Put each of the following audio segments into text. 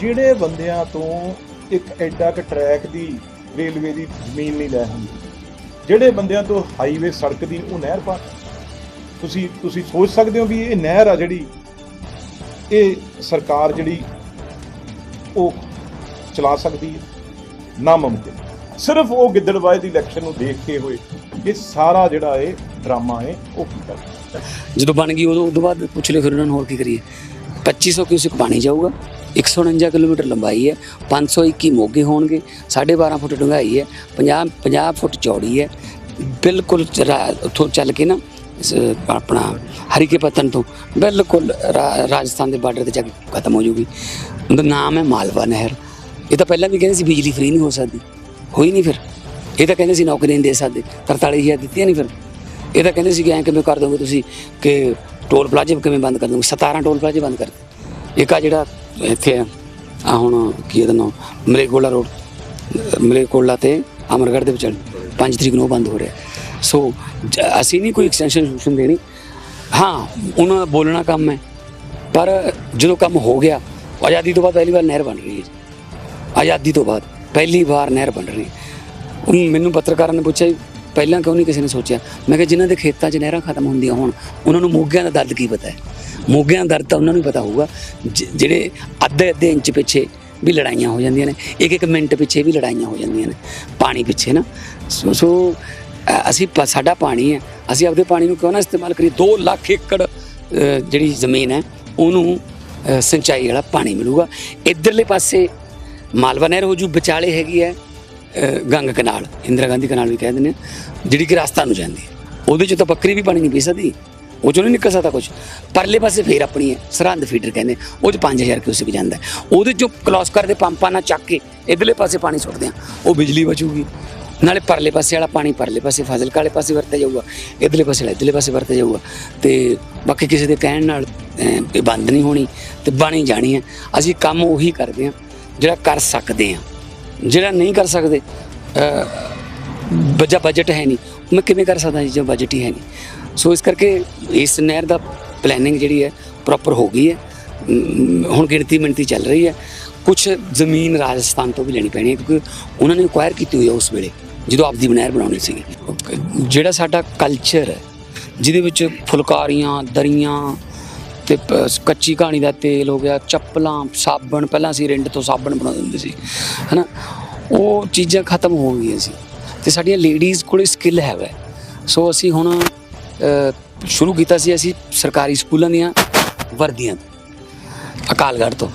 ਜਿਹੜੇ ਬੰਦਿਆਂ ਤੋਂ ਇੱਕ ਐਡਾ ਕ ਟਰੈਕ ਦੀ ਰੇਲਵੇ ਦੀ ਜ਼ਮੀਨ ਨਹੀਂ ਲੈ ਹੁੰਦੀ, ਜਿਹੜੇ ਬੰਦਿਆਂ ਤੋਂ ਹਾਈਵੇ ਸੜਕ ਦੀ ਉਹ ਨਹਿਰ ਪਾ ਤੁਸੀਂ ਤੁਸੀਂ ਸੋਚ ਸਕਦੇ ਹੋ ਵੀ ਇਹ ਨਹਿਰ ਆ ਜਿਹੜੀ, ਇਹ ਸਰਕਾਰ ਜਿਹੜੀ ਉਹ ਚਲਾ ਸਕਦੀ ਹੈ? ਨਾ ਮੁਮਕਿਨ ਸਿਰਫ ਉਹ ਗਿੱਦੜਬਾਏ ਦੀ ਇਲੈਕਸ਼ਨ ਨੂੰ ਦੇਖਦੇ ਹੋਏ, ਇਹ ਸਾਰਾ ਜਿਹੜਾ ਇਹ ਡਰਾਮਾ ਹੈ, ਉਹ ਕੀਤਾ ਗਿਆ। ਜਦੋਂ ਬਣ ਗਈ ਉਦੋਂ ਉਦੋਂ ਬਾਅਦ ਪੁੱਛ ਲਿਓ ਫਿਰ ਉਹਨਾਂ ਨੂੰ ਹੋਰ ਕੀ ਕਰੀਏ। 2500 ਕਿਊਸਿਕ ਪਾਣੀ ਜਾਊਗਾ। 149 ਕਿਲੋਮੀਟਰ ਲੰਬਾਈ ਹੈ 521 ਮੋਗੇ ਹੋਣਗੇ 12.5 ਫੁੱਟ ਡੂੰਘਾਈ ਹੈ 50 50 ਫੁੱਟ ਚੌੜੀ ਹੈ। ਬਿਲਕੁਲ ਉੱਥੋਂ ਚੱਲ ਕੇ ਨਾ, ਇਸ, ਆਪਣਾ ਹਰੀਕੇ ਪਤਨ ਤੋਂ ਬਿਲਕੁਲ ਰਾ- ਰਾਜਸਥਾਨ ਦੇ ਬਾਰਡਰ ਤੇ ਜਾ ਕੇ ਖਤਮ ਹੋ ਜੂਗੀ। ਉਹਦਾ ਨਾਮ ਹੈ ਮਾਲਵਾ ਨਹਿਰ। ਇਹ ਤਾਂ ਪਹਿਲਾਂ ਵੀ ਕਹਿੰਦੇ ਸੀ ਬਿਜਲੀ ਫ੍ਰੀ ਨਹੀਂ ਹੋ ਸਕਦੀ। ਹੋਈ ਨਹੀਂ ਫਿਰ। ਇਹ ਤਾਂ ਕਹਿੰਦੇ ਸੀ ਨੌਕਰੀ ਨਹੀਂ ਦੇ ਸਕਦੇ। 43000 ਦਿੱਤੀਆਂ ਨਹੀਂ ਫਿਰ। ਇਹ ਤਾਂ ਕਹਿੰਦੇ ਸੀ ਕਿ ਐਂ ਕਿਵੇਂ ਕਰ ਦੋਗੇ ਤੁਸੀਂ ਕਿ ਟੋਲ ਪਲਾਜ਼ੇ ਕਿਵੇਂ ਬੰਦ ਕਰ ਦੋਗੇ? 17 ਟੋਲ ਪਲਾਜ਼ੇ ਬੰਦ ਕਰ ਦਿੱਤੇ। ਇੱਕ ਆ ਜਿਹੜਾ ਇੱਥੇ ਆ ਆਹ ਹੁਣ ਕੀ ਇਹਦਾ ਨਾਮ? ਮਲੇਕੋਲਾ ਰੋਡ ਮਲੇਕੋਲਾ ਤੇ ਅਮਰਗੜ੍ਹ ਦੇ ਵਿਚਾਲੇ 5 ਤਰੀਕ ਨੂੰ ਉਹ ਬੰਦ ਹੋ ਰਿਹਾ। ਸੋ ਅਸੀਂ ਨਹੀਂ ਕੋਈ ਐਕਸਟੈਂਸ਼ਨ ਸੋਲੂਸ਼ਨ ਦੇਣੀ। ਹਾਂ, ਉਹਨਾਂ ਬੋਲਣਾ ਕੰਮ ਹੈ, ਪਰ ਜਦੋਂ ਕੰਮ ਹੋ ਗਿਆ, ਆਜ਼ਾਦੀ ਤੋਂ ਬਾਅਦ ਪਹਿਲੀ ਵਾਰ ਨਹਿਰ ਬਣ ਰਹੀ ਹੈ ਆਜ਼ਾਦੀ ਤੋਂ ਬਾਅਦ ਪਹਿਲੀ ਵਾਰ ਨਹਿਰ ਬਣ ਰਹੀ ਹੈ। ਮੈਨੂੰ ਪੱਤਰਕਾਰਾਂ ਨੇ ਪੁੱਛਿਆ ਵੀ ਪਹਿਲਾਂ ਕਿਉਂ ਨਹੀਂ ਕਿਸੇ ਨੇ ਸੋਚਿਆ? ਮੈਂ ਕਿਹਾ ਜਿਨ੍ਹਾਂ ਦੇ ਖੇਤਾਂ 'ਚ ਨਹਿਰਾਂ ਖਤਮ ਹੁੰਦੀਆਂ ਹੋਣ, ਉਹਨਾਂ ਨੂੰ ਮੋਗਿਆਂ ਦਾ ਦਰਦ ਕੀ ਪਤਾ ਹੈ? ਮੋਗਿਆਂ ਦਾ ਦਰਦ ਤਾਂ ਉਹਨਾਂ ਨੂੰ ਹੀ ਪਤਾ ਹੋਊਗਾ। ਜ- ਜਿਹੜੇ ਅੱਧੇ ਅੱਧੇ ਇੰਚ ਪਿੱਛੇ ਵੀ ਲੜਾਈਆਂ ਹੋ ਜਾਂਦੀਆਂ ਨੇ, ਇੱਕ ਇੱਕ ਮਿੰਟ ਪਿੱਛੇ ਵੀ ਲੜਾਈਆਂ ਹੋ ਜਾਂਦੀਆਂ ਨੇ, ਪਾਣੀ ਪਿੱਛੇ ਨਾ। ਸੋ ਸੋ ਅਸੀਂ ਸਾਡਾ ਪਾਣੀ ਹੈ, ਅਸੀਂ ਆਪਦੇ ਪਾਣੀ ਨੂੰ ਕਿਉਂ ਨਾ ਇਸਤੇਮਾਲ ਕਰੀਏ? 2 ਲੱਖ ਏਕੜ ਜਿਹੜੀ ਜ਼ਮੀਨ ਹੈ, ਉਹਨੂੰ ਸਿੰਚਾਈ ਵਾਲਾ ਪਾਣੀ ਮਿਲੂਗਾ। ਇਧਰਲੇ ਪਾਸੇ ਮਾਲਵਾ ਨਹਿਰ ਹੋ ਜੂ ਵਿਚਾਲੇ ਹੈਗੀ ਹੈ ਗੰਗ ਕਨਾਲ, ਇੰਦਰਾ ਗਾਂਧੀ ਕਨਾਲ ਵੀ ਕਹਿ ਦਿੰਦੇ ਆ, ਜਿਹੜੀ ਕਿ ਰਾਸਤਾ ਨੂੰ ਜਾਂਦੀ ਹੈ। ਉਹਦੇ ਚ ਤਾਂ ਬੱਕਰੀ ਵੀ ਪਾਣੀ ਨਹੀਂ ਪੀ ਸਕਦੀ। ਉਹ ਚੋਂ ਨਹੀਂ ਨਿਕਲ ਸਕਦਾ ਕੁਝ ਪਰਲੇ ਪਾਸੇ ਫੇਰ ਆਪਣੀ ਹੈ ਸਰਹੰਦ ਫੀਡਰ ਕਹਿੰਦੇ ਉਹ ਚ 5000 ਕਿਊਸਿਕ ਜਾਂਦਾ ਉਹਦੇ ਚੋਂ ਕਲੋਸ ਕਰਦੇ ਪੰਪਾਂ ਨਾਲ ਚੱਕ ਕੇ, ਇਧਰਲੇ ਪਾਸੇ ਪਾਣੀ ਸੁੱਟਦੇ ਆ। ਉਹ ਬਿਜਲੀ ਬਚੂਗੀ। ਨਾਲੇ ਪਰਲੇ ਪਾਸੇ ਵਾਲਾ ਪਾਣੀ ਪਰਲੇ ਪਾਸੇ ਫਾਜ਼ਿਲਕਾ ਵਾਲੇ ਪਾਸੇ ਵਰਤਿਆ ਜਾਊਗਾ। ਇਧਰਲੇ ਪਾਸੇ ਵਾਲਾ, ਇਧਰਲੇ ਪਾਸੇ ਵਰਤਿਆ ਜਾਊਗਾ। ਤੇ ਬਾਕੀ ਕਿਸੇ ਦੇ ਕਹਿਣ ਨਾਲ ਇਹ ਬੰਦ ਨਹੀਂ ਹੋਣੀ ਤੇ ਬਣੀ ਜਾਣੀ ਹੈ। ਅਸੀਂ ਕੰਮ ਉਹੀ ਕਰਦੇ ਹਾਂ ਜਿਹੜਾ ਕਰ ਸਕਦੇ ਹਾਂ। ਜਿਹੜਾ ਨਹੀਂ ਕਰ ਸਕਦੇ ਬੱਜਾ ਬਜਟ ਹੈ ਨਹੀਂ। ਮੈਂ ਕਿਵੇਂ ਕਰ ਸਕਦਾ ਜੀ ਜੋ ਬਜਟ ਹੀ ਹੈ ਨਹੀਂ? ਸੋ ਇਸ ਕਰਕੇ ਇਸ ਨਹਿਰ ਦਾ ਪਲੈਨਿੰਗ ਜਿਹੜੀ ਹੈ ਪ੍ਰੋਪਰ ਹੋ ਗਈ ਹੈ। ਹੁਣ ਗਿਣਤੀ ਮਿਣਤੀ ਚੱਲ ਰਹੀ ਹੈ। ਕੁਝ ਜ਼ਮੀਨ ਰਾਜਸਥਾਨ ਤੋਂ ਵੀ ਲੈਣੀ ਪੈਣੀ ਹੈ ਕਿਉਂਕਿ ਉਹਨਾਂ ਨੇ ਅਕਵਾਇਰ ਕੀਤੀ ਹੋਈ ਹੈ ਉਸ ਵੇਲੇ, ਜਦੋਂ ਆਪਦੀ ਨਹਿਰ ਬਣਾਉਣੀ ਸੀ ਜਿਹੜਾ ਸਾਡਾ ਕਲਚਰ ਹੈ, ਜਿਹਦੇ ਵਿੱਚ ਫੁਲਕਾਰੀਆਂ, ਦਰੀਆਂ ਤੇ ਕੱਚੀ ਕਹਾਣੀ ਦਾ ਤੇਲ ਹੋ ਗਿਆ, ਚੱਪਲਾਂ, ਸਾਬਣ, ਪਹਿਲਾਂ ਅਸੀਂ ਰਿੰਡ ਤੋਂ ਸਾਬਣ ਬਣਾਉਂਦੇ ਹੁੰਦੇ ਸੀ, ਹਨਾ? ਉਹ ਚੀਜ਼ਾਂ ਖਤਮ ਹੋ ਗਈਆਂ ਸੀ। ਤੇ ਸਾਡੀਆਂ ਲੇਡੀਜ਼ ਕੋਲੇ ਸਕਿੱਲ ਹੈਗਾ। ਸੋ ਅਸੀਂ ਹੁਣ ਸ਼ੁਰੂ ਕੀਤਾ ਸੀ ਅਸੀਂ ਸਰਕਾਰੀ ਸਕੂਲਾਂ ਦੀਆਂ ਵਰਦੀਆਂ ਅਕਾਲਗੜ੍ਹ ਤੋਂ।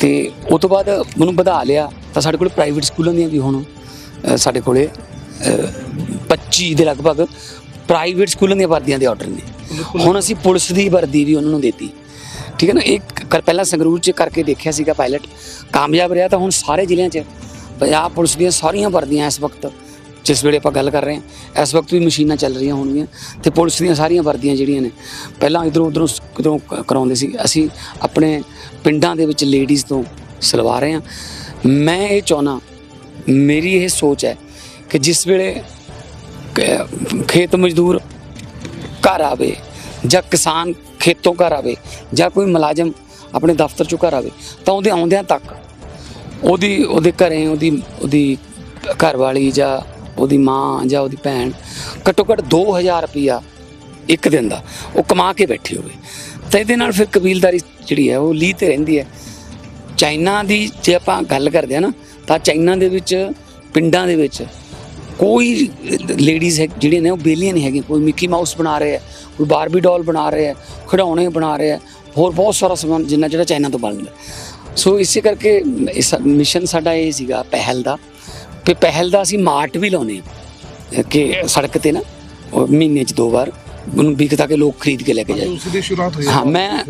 ਤੇ ਉਸ ਤੋਂ ਬਾਅਦ ਉਹਨੂੰ ਵਧਾ ਲਿਆ ਤਾਂ ਸਾਡੇ ਕੋਲ ਪ੍ਰਾਈਵੇਟ ਸਕੂਲਾਂ ਦੀਆਂ ਵੀ ਹੁਣ ਸਾਡੇ ਕੋਲੇ ਅ, 25 ਦੇ ਲਗਭਗ ਪ੍ਰਾਈਵੇਟ ਸਕੂਲਾਂ ਦੀਆਂ ਵਰਦੀਆਂ ਦੇ ਆਰਡਰ ਨੇ। ਹੁਣ ਅਸੀਂ ਪੁਲਿਸ ਦੀ ਵਰਦੀ ਵੀ ਉਹਨਾਂ ਨੂੰ ਦਿੱਤੀ। ਠੀਕ ਹੈ ਨਾ? ਇੱਕ ਪਹਿਲਾਂ ਸੰਗਰੂਰ ਚ ਕਰਕੇ ਦੇਖਿਆ ਸੀਗਾ ਪਾਇਲਟ ਕਾਮਯਾਬ ਰਿਹਾ ਤਾਂ ਹੁਣ ਸਾਰੇ ਜ਼ਿਲ੍ਹਿਆਂ 'ਚ। ਪੰਜਾਬ ਪੁਲਿਸ ਦੀਆਂ ਸਾਰੀਆਂ ਵਰਦੀਆਂ ਇਸ ਵਕਤ ਜਿਸ ਵੇਲੇ ਆਪਾਂ ਗੱਲ ਕਰ ਰਹੇ ਹਾਂ, ਇਸ ਵਕਤ ਵੀ ਮਸ਼ੀਨਾਂ ਚੱਲ ਰਹੀਆਂ ਹੋਣਗੀਆਂ ਤੇ ਪੁਲਿਸ ਦੀਆਂ ਸਾਰੀਆਂ ਵਰਦੀਆਂ ਜਿਹੜੀਆਂ ਨੇ, ਪਹਿਲਾਂ ਇਧਰੋਂ ਉਧਰੋਂ ਕਿਧਰੋਂ ਕਰਾਉਂਦੇ ਸੀ। ਅਸੀਂ ਆਪਣੇ ਪਿੰਡਾਂ ਦੇ ਵਿੱਚ ਲੇਡੀਜ਼ ਤੋਂ ਸਿਲਵਾ ਰਹੇ ਹਾਂ। ਮੈਂ ਇਹ ਚਾਹੁੰਦਾ, ਮੇਰੀ ਇਹ ਸੋਚ ਹੈ ਕਿ ਜਿਸ ਵੇਲੇ ਖੇਤ ਮਜ਼ਦੂਰ ਘਰ ਆਵੇ ਜਾਂ ਕਿਸਾਨ ਖੇਤੋਂ ਘਰ ਆਵੇ ਜਾਂ ਕੋਈ ਮੁਲਾਜ਼ਮ ਆਪਣੇ ਦਫ਼ਤਰ ਚੋਂ ਘਰ ਆਵੇ, ਤਾਂ ਉਹਦੇ ਆਉਂਦਿਆਂ ਤੱਕ ਉਹਦੀ, ਉਹਦੇ ਘਰੇ ਉਹਦੀ ਉਹਦੀ ਘਰ ਵਾਲੀ ਜਾਂ ਉਹਦੀ ਮਾਂ ਜਾਂ ਉਹਦੀ ਭੈਣ ਘੱਟੋ ਘੱਟ 2000 ਰੁਪਿਆ ਇੱਕ ਦਿਨ ਦਾ ਉਹ ਕਮਾ ਕੇ ਬੈਠੀ ਹੋਵੇ। ਤਾਂ ਇਹਦੇ ਨਾਲ ਫਿਰ ਕਬੀਲਦਾਰੀ ਜਿਹੜੀ ਹੈ ਉਹ ਲੀਹ ਤੇ ਰਹਿੰਦੀ ਹੈ। ਚਾਈਨਾ ਦੀ ਜੇ ਆਪਾਂ ਗੱਲ ਕਰਦੇ ਆ ਨਾ, ਤਾਂ ਚਾਈਨਾ ਦੇ ਵਿੱਚ, ਪਿੰਡਾਂ ਦੇ ਵਿੱਚ ਕੋਈ ਲੇਡੀਜ਼ ਹੈ, ਜਿਹੜੀਆਂ ਨੇ ਉਹ ਬੇਲੀਆਂ ਨਹੀਂ ਹੈਗੀਆਂ। ਕੋਈ ਮਿੱਕੀ ਮਾਊਸ ਬਣਾ ਰਹੇ ਹੈ, ਕੋਈ ਬਾਰਬੀ ਡਾਲ ਬਣਾ ਰਹੇ ਹੈ, ਖਿਡੌਣੇ ਬਣਾ ਰਹੇ ਹੈ, ਹੋਰ ਬਹੁਤ ਸਾਰਾ ਸਮਾਨ ਜਿੰਨਾ ਜਿਹੜਾ ਚਾਈਨਾ ਤੋਂ ਬਣਦਾ ਸੋ ਇਸੇ ਕਰਕੇ ਇਸ ਮਿਸ਼ਨ ਸਾਡਾ ਇਹ ਸੀਗਾ ਪਹਿਲ ਦਾ। ਕਿ ਪਹਿਲ ਦਾ ਅਸੀਂ ਮਾਰਟ ਵੀ ਲਾਉਨੇ ਆ ਕਿ ਸੜਕ ਤੇ ਨਾ ਮਹੀਨੇ 'ਚ ਦੋ ਵਾਰ ਉਹਨੂੰ ਵਿਕਤਾ ਕੇ ਲੋਕ ਖਰੀਦ ਕੇ ਲੈ ਕੇ ਜਾਏ। ਉਸ ਦੀ ਸ਼ੁਰੂਆਤ ਹੋਈ ਹਾਂ ਮੈਂ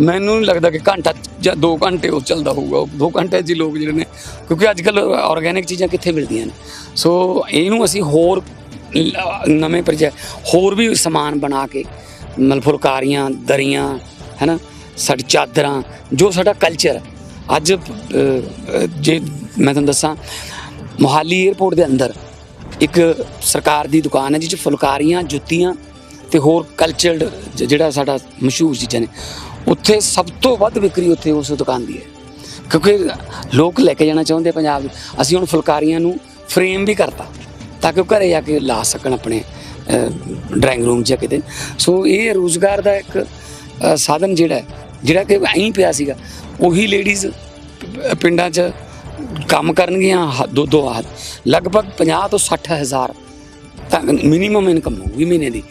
ਮੈਨੂੰ ਨਹੀਂ ਲੱਗਦਾ ਕਿ ਘੰਟਾ ਜਾਂ 2 ਘੰਟੇ ਉਹ ਚੱਲਦਾ ਹੋਊਗਾ। 2 ਘੰਟੇ ਹੀ ਲੋਕ ਜਿਹੜੇ ਨੇ ਕਿਉਂਕਿ ਅੱਜ ਕੱਲ ਆਰਗੇਨਿਕ ਚੀਜ਼ਾਂ ਕਿੱਥੇ ਮਿਲਦੀਆਂ ਨੇ। ਸੋ ਇਹਨੂੰ ਅਸੀਂ ਹੋਰ ਨਵੇਂ ਪ੍ਰੋਜੈਕਟ ਹੋਰ ਵੀ ਸਮਾਨ ਬਣਾ ਕੇ ਮਤਲਬ ਫੁਲਕਾਰੀਆਂ ਦਰੀਆਂ ਹੈਨਾ ਸਾਡੀ ਚਾਦਰਾਂ ਜੋ ਸਾਡਾ ਕਲਚਰ ਅੱਜ ਜੇ ਮੈਂ ਤੁਹਾਨੂੰ ਦੱਸਾਂ ਮੋਹਾਲੀ 에ਅਰਪੋਰਟ ਦੇ ਅੰਦਰ ਇੱਕ ਸਰਕਾਰ ਦੀ ਦੁਕਾਨ ਹੈ, ਜਿਸ 'ਚ ਫੁਲਕਾਰੀਆਂ, ਜੁੱਤੀਆਂ ਤੇ ਹੋਰ ਕਲਚਰਡ ਜਿਹੜਾ ਸਾਡਾ ਮਸ਼ਹੂਰ ਚੀਜ਼ਾਂ ਨੇ। ਉੱਥੇ ਸਭ ਤੋਂ ਵੱਧ ਵਿਕਰੀ ਉੱਥੇ ਉਸ ਦੁਕਾਨ ਦੀ ਹੈ। ਕਿਉਂਕਿ ਲੋਕ ਲੈ ਕੇ ਜਾਣਾ ਚਾਹੁੰਦੇ ਪੰਜਾਬ ਅਸੀਂ ਹੁਣ ਫੁਲਕਾਰੀਆਂ ਨੂੰ ਫਰੇਮ ਵੀ ਕਰਤਾ, ਤਾਂ ਕਿ ਉਹ ਘਰੇ ਜਾ ਕੇ ਲਾ ਸਕਣ ਆਪਣੇ ਡਰਾਇੰਗ ਰੂਮ 'ਚ ਕਿਤੇ। ਸੋ ਇਹ ਰੋਜ਼ਗਾਰ ਦਾ ਇੱਕ ਸਾਧਨ ਜਿਹੜਾ ਜਿਹੜਾ ਕਿ ਐਂ ਪਿਆ ਸੀਗਾ। ਉਹੀ ਲੇਡੀਜ਼ ਪਿੰਡਾਂ 'ਚ ਕੰਮ ਕਰਨਗੀਆਂ ਹ- ਦੋ ਦੋ ਹੱਥ ਲਗਭਗ 50 ਤੋਂ 60 ਹਜ਼ਾਰ ਤਾਂ ਮਿਨੀਮਮ ਇਨਕਮ ਹੋਊਗੀ ਮਹੀਨੇ ਦੀ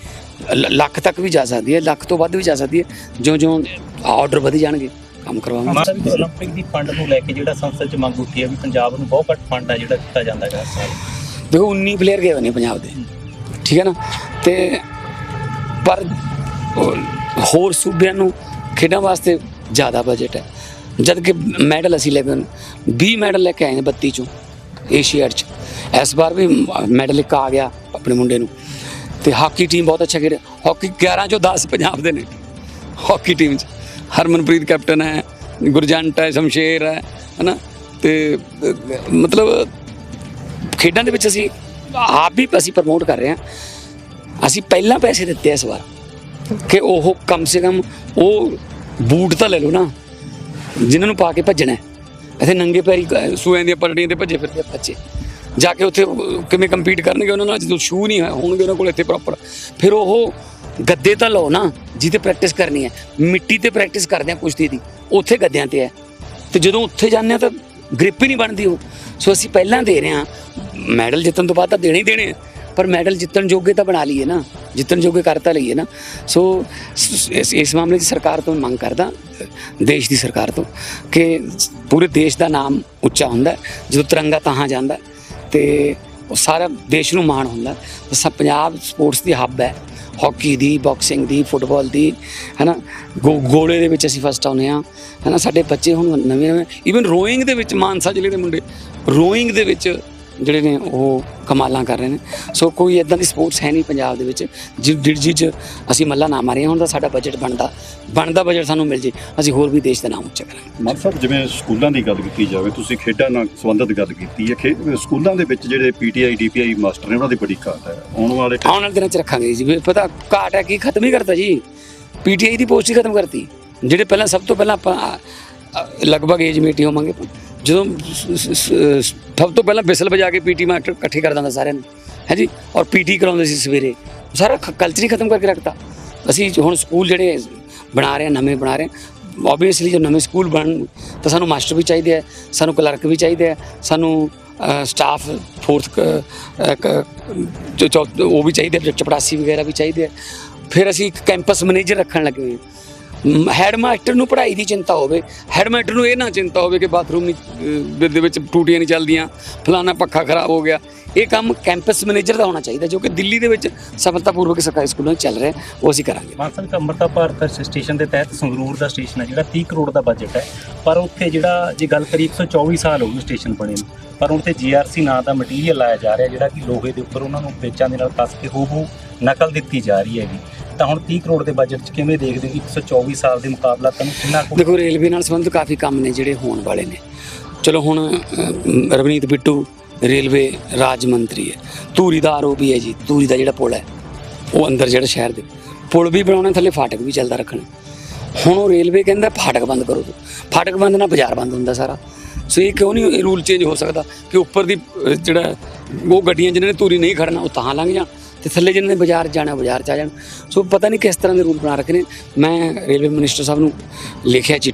ਲ- ਲੱਖ ਤੱਕ ਵੀ ਜਾ ਸਕਦੀ ਹੈ ਲੱਖ ਤੋਂ ਵੱਧ ਵੀ ਜਾ ਸਕਦੀ ਹੈ ਜਿਉਂ ਜਿਉਂ ਆਰਡਰ ਵਧੀ ਜਾਣਗੇ ਕੰਮ ਕਰਵਾਵਾਂਗੇ ਮਾਤਾ ਵੀ 올림픽 ਦੀ ਫੰਡ ਨੂੰ ਲੈ ਕੇ ਜਿਹੜਾ ਸੰਸਦ 'ਚ ਮੰਗ ਉੱਠੀ ਹੈ ਵੀ ਪੰਜਾਬ ਨੂੰ ਬਹੁਤ ਘੱਟ ਫੰਡ ਆ ਜਿਹੜਾ ਦਿੱਤਾ ਜਾਂਦਾ ਹੈ ਹਰ ਸਾਲ ਦੇਖੋ 19 ਪਲੇਅਰ ਗਏ ਹੋਏ ਨੇ ਪੰਜਾਬ ਦੇ ਠੀਕ ਹੈ ਨਾ ਤੇ ਪਰ ਉਹ ਹੋਰ ਸੂਬਿਆਂ ਨੂੰ ਖੇਡਾਂ ਵਾਸਤੇ ਜ਼ਿਆਦਾ ਬਜਟ ਹੈ ਜਦ ਕਿ ਮੈਡਲ ਅਸੀਂ ਲੈ ਕੇ ਆਏ 20 ਮੈਡਲ ਲੈ ਕੇ ਆਏ ਨੇ 32 ਚੋਂ ਏਸ਼ੀਆਡ ਚ। ਇਸ ਵਾਰ ਵੀ ਮੈਡਲ ਇੱਕ ਆ ਗਿਆ ਆਪਣੇ ਮੁੰਡੇ ਨੂੰ। ਤੇ ਹਾਕੀ ਟੀਮ ਬਹੁਤ ਅੱਛਾ ਖੇਡ ਹਾਕੀ 11 ਚੋਂ 10 ਪੰਜਾਬ ਦੇ ਨੇ। ਹਾਕੀ ਟੀਮ ਚ। ਹਰਮਨਪ੍ਰੀਤ ਕੈਪਟਨ ਹੈ ਗੁਰਜੰਟ ਹੈ ਸ਼ਮਸ਼ੇਰ ਹੈ ਹਨਾ? ਤੇ ਅਹ, ਮਤਲਬ ਖੇਡਾਂ ਦੇ ਵਿੱਚ ਅਸੀਂ ਆਪ ਵੀ ਅਸੀਂ ਪ੍ਰਮੋਟ ਕਰ ਰਹੇ ਹਾਂ। ਅਸੀਂ ਪਹਿਲਾਂ ਪੈਸੇ ਦਿੱਤੇ ਇਸ ਵਾਰ। ਕਿ ਉਹ ਕਮ ਸੇ ਕਮ ਉਹ ਬੂਟ ਤਾਂ ਲੈ ਲਓ ਨਾ। ਜਿਨ੍ਹਾਂ ਨੂੰ ਪਾ ਕੇ ਭੱਜਣਾ ਹੈ। ਇੱਥੇ ਨੰਗੇ ਪੈਰੀ ਕ- ਸੂਆਂ ਦੀਆਂ ਪਰੜੀਆਂ ਤੇ ਭੱਜੇ ਫਿਰਦੇ ਆ ਬੱਚੇ। ਜਾ ਕੇ ਉੱਥੇ ਅਹ, ਕਿਵੇਂ ਕੰਪੀਟ ਕਰਨਗੇ ਉਹਨਾਂ ਨਾਲ? ਜਦੋਂ ਸ਼ੂ ਨਹੀਂ ਹੈ- ਹੋਣਗੇ ਉਹਨਾਂ ਕੋਲ ਇੱਥੇ ਪ੍ਰੋਪਰ ਫਿਰ ਉਹ ਗੱਦੇ ਤਾਂ ਲਓ ਨਾ ਜਿੱਥੇ ਪ੍ਰੈਕਟਿਸ ਕਰਨੀ ਹੈ। ਮਿੱਟੀ ਤੇ ਪ੍ਰੈਕਟਿਸ ਕਰਦੇ ਆ ਕੁਸ਼ਤੀ ਦੀ। ਉੱਥੇ ਗੱਦਿਆਂ ਤੇ ਹੈ। ਤੇ ਜਦੋਂ ਉੱਥੇ ਜਾਂਦੇ ਆ ਤਾਂ ਗ੍ਰਿਪ ਹੀ ਨਹੀਂ ਬਣਦੀ ਉਹ। ਸੋ ਅਸੀਂ ਪਹਿਲਾਂ ਦੇ ਰਹੇ ਹਾਂ। ਮੈਡਲ ਜਿੱਤਣ ਤੋਂ ਬਾਅਦ ਤਾਂ ਦੇਣੇ ਹੀ ਦੇਣੇ ਆ। ਪਰ ਮੈਡਲ ਜਿੱਤਣ ਜੋਗੇ ਤਾਂ ਬਣਾ ਲਈਏ ਨਾ। ਜਿੱਤਣ ਜੋਗੇ ਕਰ ਲਈਏ ਨਾ। ਸੋ ਇਸ ਇਸ ਮਾਮਲੇ 'ਚ ਸਰਕਾਰ ਤੋਂ ਮੰਗ ਕਰਦਾ, ਦੇਸ਼ ਦੀ ਸਰਕਾਰ ਤੋਂ, ਕਿ ਪੂਰੇ ਦੇਸ਼ ਦਾ ਨਾਮ ਉੱਚਾ ਹੁੰਦਾ ਜਦੋਂ ਤਿਰੰਗਾ ਤਾਹਾਂ ਜਾਂਦਾ ਹੈ ਤੇ ਉਹ ਸਾਰਾ ਦੇਸ਼ ਨੂੰ ਮਾਣ ਹੁੰਦਾ ਸਭ ਪੰਜਾਬ ਸਪੋਰਟਸ ਦੀ ਹੱਬ ਹੈ। ਹਾਕੀ ਦੀ, ਬਾਕਸਿੰਗ ਦੀ, ਫੁੱਟਬਾਲ ਦੀ, ਹੈਨਾ? ਗੋ ਗੋਲੇ ਦੇ ਵਿੱਚ ਅਸੀਂ ਫਸਟ ਆਉਂਦੇ ਹਾਂ, ਹੈਨਾ? ਸਾਡੇ ਬੱਚੇ ਹੁਣ ਨਵੇਂ ਨਵੇਂ ਈਵਨ ਰੋਇੰਗ ਦੇ ਵਿੱਚ ਮਾਨਸਾ ਜ਼ਿਲ੍ਹੇ ਦੇ ਮੁੰਡੇ ਰੋਇੰਗ ਦੇ ਵਿੱਚ ਜਿਹੜੇ ਨੇ ਉਹ ਕਮਾਲਾਂ ਕਰ ਰਹੇ ਨੇ। ਸੋ ਕੋਈ ਇਦਾਂ ਦੀ ਸਪੋਰਟਸ ਹੈ ਨਹੀਂ ਪੰਜਾਬ ਦੇ ਵਿੱਚ ਜਿ ਜਿ ਚ ਅਸੀਂ ਮੱਲਾ ਨਾ ਮਾਰੇ ਹੁਣ ਤਾਂ ਸਾਡਾ ਬਜਟ ਬਣਦਾ। ਬਣਦਾ ਬਜਟ ਸਾਨੂੰ ਮਿਲ ਜੇ ਅਸੀਂ ਹੋਰ ਵੀ ਦੇਸ਼ ਦਾ ਨਾਮ ਉੱਚਾ ਕਰਾਂਗੇ। ਮਾਨ ਸਾਹਿਬ ਜਿਵੇਂ ਸਕੂਲਾਂ ਦੀ ਗੱਲ ਕੀਤੀ ਜਾਵੇ ਤੁਸੀਂ ਖੇਡਾਂ ਨਾਲ ਸੰਬੰਧਿਤ ਗੱਲ ਕੀਤੀ ਹੈ। ਸਕੂਲਾਂ ਦੇ ਵਿੱਚ ਜਿਹੜੇ ਪੀਟੀਆਈ ਡੀਪੀਆਈ ਮਾਸਟਰ ਨੇ ਉਹਨਾਂ ਦੀ ਬੜੀ ਘਾਟ ਹੈ। ਆਉਣ ਵਾਲੇ ਆਉਣ ਵਾਲੇ ਦਿਨਾਂ ਚ ਰੱਖਾਂਗੇ ਜੀ। ਪਤਾ ਘਾਟ ਹੈ ਕੀ? ਖਤਮ ਹੀ ਕਰਤਾ ਜੀ। ਪੀਟੀਆਈ ਦੀ ਪੋਸਟ ਹੀ ਖਤਮ ਕਰਤੀ। ਜਿਹੜੇ ਪਹਿਲਾਂ ਸਭ ਤੋਂ ਪਹਿਲਾਂ ਆਪਾਂ ਲਗਭਗ ਏਜ ਮੇਟੀ ਹੋਵਾਂਗੇ ਜਦੋਂ ਸਭ ਤੋਂ ਪਹਿਲਾਂ ਬਿਸਲ ਵਜਾ ਕੇ ਪੀਟੀ ਮਾਸਟਰ ਇਕੱਠੇ ਕਰ ਦਿੰਦਾ ਸਾਰਿਆਂ ਨੂੰ ਹੈਂਜੀ ਜੀ? ਔਰ ਪੀਟੀ ਕਰਾਉਂਦੇ ਸੀ ਸਵੇਰੇ। ਸਾਰਾ ਕਲਚਰ ਹੀ ਖਤਮ ਕਰਕੇ ਰੱਖਤਾ। ਅਸੀਂ ਹੁਣ ਸਕੂਲ ਜਿਹੜੇ ਬਣਾ ਰਹੇ ਹਾਂ ਨਵੇਂ ਬਣਾ ਰਹੇ ਹਾਂ ਆਬਵੀਅਸਲੀ ਜੋ ਨਵੇਂ ਸਕੂਲ ਬਣ ਤਾਂ ਸਾਨੂੰ ਮਾਸਟਰ ਵੀ ਚਾਹੀਦੇ ਆ, ਸਾਨੂੰ ਕਲਰਕ ਵੀ ਚਾਹੀਦੇ ਆ, ਸਾਨੂੰ ਸਟਾਫ ਫੋਰਥ ਜੋ ਉਹ ਵੀ ਚਾਹੀਦੇ ਚਪੜਾਸੀ ਵਗੈਰਾ ਵੀ ਚਾਹੀਦੇ ਆ। ਫਿਰ ਅਸੀਂ ਇੱਕ ਕੈਂਪਸ ਮੈਨੇਜਰ ਰੱਖਣ ਲੱਗੇ ਹੋਏ ਹਾਂ ਨੂੰ ਪੜ੍ਹਾਈ ਦੀ ਚਿੰਤਾ ਹੋਵੇ ਹੈਡਮਾਸਟਰ ਨੂੰ ਇਹ ਨਾ ਚਿੰਤਾ ਹੋਵੇ ਕਿ ਬਾਥਰੂਮ ਦੇ- ਵਿੱਚ ਟੂਟੀਆਂ ਨਹੀਂ ਚੱਲਦੀਆਂ ਫਲਾਣਾ ਪੱਖਾ ਖਰਾਬ ਹੋ ਗਿਆ। ਇਹ ਕੰਮ ਕੈਂਪਸ ਮੈਨੇਜਰ ਦਾ ਹੋਣਾ ਚਾਹੀਦਾ, ਜੋ ਕਿ ਦਿੱਲੀ ਦੇ ਵਿੱਚ ਸਫਲਤਾਪੂਰਵਕ ਸਰਕਾਰੀ ਸਕੂਲਾਂ ਵਿੱਚ ਚੱਲ ਰਿਹਾ, ਉਹ ਅਸੀਂ ਕਰਾਂਗੇ। ਮਾਨਸਾ ਅੰਮ੍ਰਿਤਾ ਭਾਰਤ ਸਟੇਸ਼ਨ ਦੇ ਤਹਿਤ ਸੰਗਰੂਰ ਦਾ ਸਟੇਸ਼ਨ ਹੈ, ਜਿਹੜਾ 30 ਕਰੋੜ ਦਾ ਬਜਟ ਹੈ। ਪਰ ਉੱਥੇ ਜਿਹੜਾ, ਜੇ ਗੱਲ ਕਰੀ 124 ਸਾਲ ਹੋ ਗਏ ਸਟੇਸ਼ਨ ਬਣੇ ਨੂੰ। ਪਰ ਉੱਥੇ ਜੀਆਰਸੀ ਨਾਂ ਦਾ ਮਟੀਰੀਅਲ ਲਾਇਆ ਜਾ ਰਿਹਾ, ਜਿਹੜਾ ਕਿ ਲੋਹੇ ਦੇ ਉੱਪਰ ਉਹਨਾਂ ਨੂੰ ਪੇਚਾਂ ਦੇ ਨਾਲ ਕੱਸ ਕੇ ਹੂਬਹੂ ਨਕਲ ਦਿੱਤੀ ਜਾ ਰਹੀ ਹੈਗੀ। ਤਾਂ ਹੁਣ 30 ਕਰੋੜ ਦੇ ਬਜਟ 'ਚ ਕਿਵੇਂ ਦੇਖਦੇ ਹੋ ਕਿ 124 ਸਾਲ ਦੇ ਮੁਕਾਬਲਾ ਤੁਹਾਨੂੰ ਕਿੰਨਾ ਕੁ ਦੇਖੋ, ਰੇਲਵੇ ਨਾਲ ਸੰਬੰਧਿਤ ਕਾਫੀ ਕੰਮ ਨੇ ਜਿਹੜੇ ਹੋਣ ਵਾਲੇ ਨੇ। ਚਲੋ, ਹੁਣ ਰਵਨੀਤ ਬਿੱਟੂ ਰੇਲਵੇ ਰਾਜ ਮੰਤਰੀ ਹੈ। ਧੂਰੀ ਦਾ ਆਰੋਪੀ ਹੈ ਜੀ। ਧੂਰੀ ਦਾ ਜਿਹੜਾ ਪੁਲ ਹੈ, ਉਹ ਅੰਦਰ ਜਿਹੜਾ ਸ਼ਹਿਰ ਦੇ ਪੁਲ ਵੀ ਬਣਾਉਣਾ, ਥੱਲੇ ਫਾਟਕ ਵੀ ਚੱਲਦਾ ਰੱਖਣਾ। ਹੁਣ ਉਹ ਰੇਲਵੇ ਕਹਿੰਦਾ, ਫਾਟਕ ਬੰਦ ਕਰੋ ਫਾਟਕ ਬੰਦ ਨਾਲ ਬਾਜ਼ਾਰ ਬੰਦ ਹੁੰਦਾ ਸਾਰਾ। ਸੋ ਇਹ ਕਿਉਂ ਨਹੀਂ ਰੂਲ ਚੇਂਜ ਹੋ ਸਕਦਾ ਕਿ ਉੱਪਰ ਦੀ ਜਿਹੜਾ ਉਹ ਗੱਡੀਆਂ ਜਿਨ੍ਹਾਂ ਨੇ ਧੂਰੀ ਨਹੀਂ ਖੜਨਾ, ਉਹ ਤਾਂ ਲੰਘ ਜਾਣ। ਤੇ ਥੱਲੇ ਜਿਹਨਾਂ ਨੇ ਬਾਜ਼ਾਰ ਜਾਣਾ, ਬਾਜ਼ਾਰ ਚ ਆ ਜਾਣ। ਸੋ ਪਤਾ ਨਹੀਂ ਕਿਸ ਤਰ੍ਹਾਂ ਦੇ ਰੂਲ ਬਣਾ ਰੱਖੇ ਨੇ। ਮੈਂ ਰੇਲਵੇ ਮਿਨਿਸਟਰ ਸਾਹਿਬ ਨੂੰ ਲਿਖਿਆ ਚਿੱਠੀ